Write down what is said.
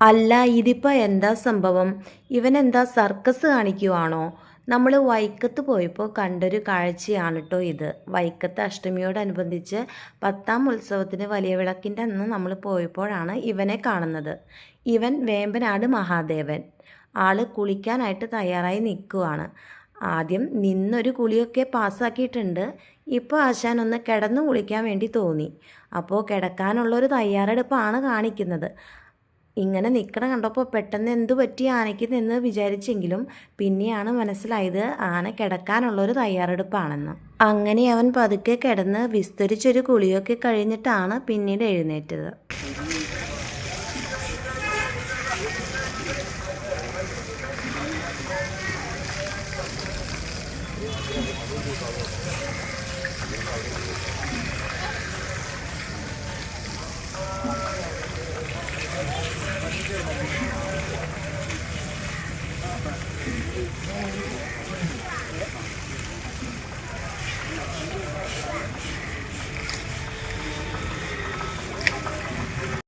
അല്ല ഇതിപ്പോൾ എന്താ സംഭവം? ഇവനെന്താ സർക്കസ് കാണിക്കുവാണോ? നമ്മൾ വൈക്കത്ത് പോയപ്പോൾ കണ്ടൊരു കാഴ്ചയാണ് കേട്ടോ ഇത്. വൈക്കത്ത് അഷ്ടമിയോടനുബന്ധിച്ച് പത്താം ഉത്സവത്തിന് വലിയ വിളക്കിന്റെ അന്ന് നമ്മൾ പോയപ്പോഴാണ് ഇവനെ കാണുന്നത്. ഇവൻ വേമ്പനാട് മഹാദേവൻ. ആൾ കുളിക്കാനായിട്ട് തയ്യാറായി നിൽക്കുവാണ് ആദ്യം നിന്നൊരു കുളിയൊക്കെ പാസ്സാക്കിയിട്ടുണ്ട്. ഇപ്പോൾ ആശാൻ ഒന്ന് കിടന്നു കുളിക്കാൻ വേണ്ടി തോന്നി. അപ്പോൾ കിടക്കാനുള്ളൊരു തയ്യാറെടുപ്പാണ് കാണിക്കുന്നത്. ഇങ്ങനെ നിൽക്കണ കണ്ടപ്പോൾ പെട്ടെന്ന് എന്ത് പറ്റി ആനയ്ക്ക് നിന്ന് വിചാരിച്ചെങ്കിലും പിന്നെയാണ് മനസ്സിലായത് ആന കിടക്കാനുള്ളൊരു തയ്യാറെടുപ്പാണെന്ന് അങ്ങനെ അവൻ പതുക്കെ കിടന്ന് വിസ്തരിച്ചൊരു കുളിയൊക്കെ കഴിഞ്ഞിട്ടാണ് പിന്നീട് എഴുന്നേറ്റത് Thank you.